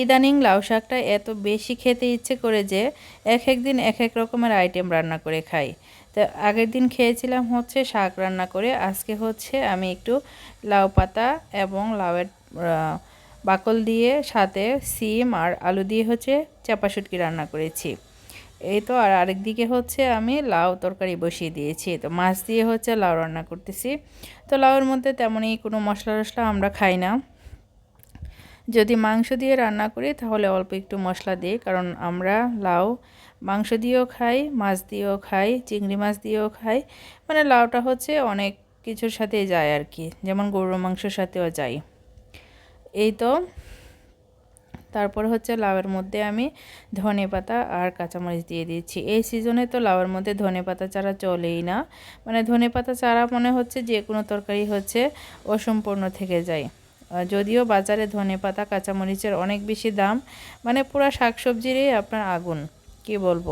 ইদানিং লাউ শাকটা এত বেশি খেতে ইচ্ছে করে যে এক এক দিন এক এক রকমের আইটেম রান্না করে খাই। তো আগের দিন খেয়েছিলাম হচ্ছে শাক রান্না করে, আজকে হচ্ছে আমি একটু লাউ পাতা এবং লাউয়ের বাকল দিয়ে সাথে সিম আর আলু দিয়ে হচ্ছে চাপা শুটকি রান্না করেছি। এই তো আর আরেক দিকে হচ্ছে আমি লাউ তরকারি বসিয়ে দিয়েছি। তো মাছ দিয়ে হচ্ছে লাউ রান্না করতেছি। তো লাউয়ের মধ্যে তেমনই কোনো মশলা টশলা আমরা খাই না। যদি মাংস দিয়ে রান্না করি, তাহলে অল্প একটু মশলা দিই। কারণ আমরা লাউ মাংস দিয়েও খাই, মাছ দিয়েও খাই, চিংড়ি মাছ দিয়েও খাই। মানে লাউটা হচ্ছে অনেক কিছুর সাথেই যায় আর কি। যেমন গরুর মাংসের সাথেও যায় এই তো। তারপর হচ্ছে লাউয়ের মধ্যে আমি ধনে পাতা আর কাঁচামরিচ দিয়ে দিচ্ছি। এই সিজনে তো লাউয়ের মধ্যে ধনে পাতা ছাড়া চলেই না। মানে ধনে পাতা ছাড়া মনে হচ্ছে যে কোনো তরকারি হচ্ছে অসম্পূর্ণ থেকে যায়। যদিও বাজারে ধনে পাতা, কাঁচামরিচের অনেক বেশি দাম মানে পুরো শাকসবজিরই আপনার আগুন, কি বলব?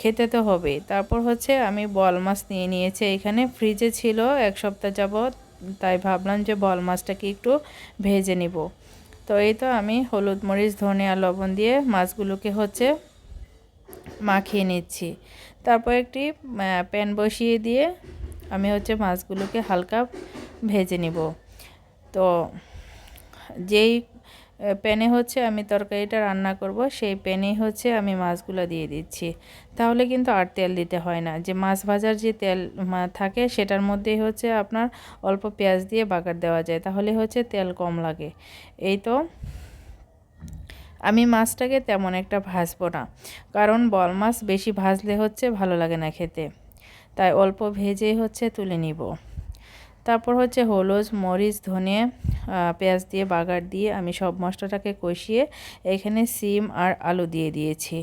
খেতে তো হবে। তারপর হচ্ছে আমি বল মাছ নিয়ে নিয়েছি। এখানে ফ্রিজে ছিল, এক সপ্তাহ যাবৎ, তাই ভাবলাম যে বল মাছটাকে একটু ভেজে নিব। তো এই তো আমি হলুদ মরিচ, ধনে আর লবণ দিয়ে মাছগুলোকে হচ্ছে মাখিয়ে নিচ্ছি। তারপর একটি প্যান বসিয়ে দিয়ে আমি হচ্ছে মাছগুলোকে হালকা ভেজে নিব। তো যেই প্যানে হচ্ছে আমি তরকারিটা রান্না করব, সেই প্যানেই হচ্ছে আমি মাছগুলো দিয়ে দিচ্ছি। তাহলে কিন্তু আর তেল দিতে হয় না। যে মাছ ভাজার যে তেল থাকে সেটার মধ্যেই হচ্ছে আপনার অল্প পেঁয়াজ দিয়ে বাগার দেওয়া যায়। তাহলে হচ্ছে তেল কম লাগে। এই তো, আমি মাছটাকে তেমন একটা ভাজবো না। কারণ বল মাছ বেশি ভাজলে হচ্ছে ভালো লাগে না খেতে। তাই অল্প ভেজেই হচ্ছে তুলে নিব। তারপর হচ্ছে হলুদ, মরিচ, ধনে পেঁয়াজ দিয়ে, বাগার দিয়ে আমি সব মশলাটাকে কষিয়ে এখানে সিম আর আলু দিয়ে দিয়েছি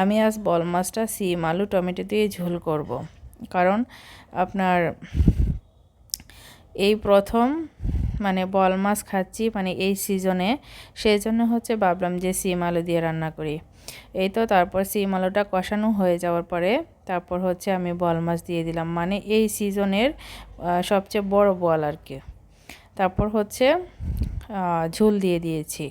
আমি আজ বল মাছটা সিম, আলু, টমেটো দিয়ে ঝোল করব। কারণ আপনার এই প্রথম মানে বল মাছ খাচ্ছি মানে এই সিজনে, সেই জন্য হচ্ছে ভাবলাম যে সিম, আলু দিয়ে রান্না করি এই তো তারপর সিম আলুটা কষানো হয়ে যাওয়ার পরে তারপর হচ্ছে আমি বল মাছ দিয়ে দিলাম। মানে এই সিজনের সবচেয়ে বড় বল আর কি। তারপর হচ্ছে ঝোল দিয়ে দিয়েছি।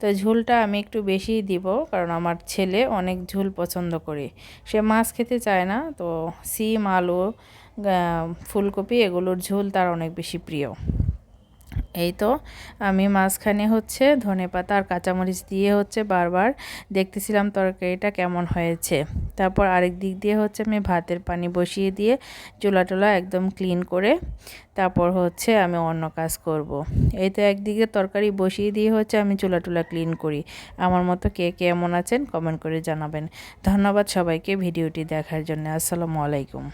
তো ঝোলটা আমি একটু বেশি দিব কারণ আমার ছেলে অনেক ঝোল পছন্দ করে। সে মাছ খেতে চায় না, তো সিম, আলু ফুলকপি এগুলোর ঝোল তার অনেক বেশি প্রিয়। এই তো, আমি মাঝখানে হচ্ছে ধনেপাতা আর কাঁচামরিচ দিয়ে হচ্ছে বারবার দেখতেছিলাম তরকারিটা কেমন হয়েছে। তারপর আরেক দিক দিয়ে হচ্ছে আমি ভাতের পানি বসিয়ে দিয়ে চুলা টুলা একদম ক্লিন করে তারপর হচ্ছে আমি অন্য কাজ করব। এই তো একদিকে তরকারি বসিয়ে দিয়ে হচ্ছে আমি চুলা টুলা ক্লিন করি। আমার মতো কে কেমন আছেন কমেন্ট করে জানাবেন। ধন্যবাদ সবাইকে ভিডিওটি দেখার জন্য। আসসালামু আলাইকুম।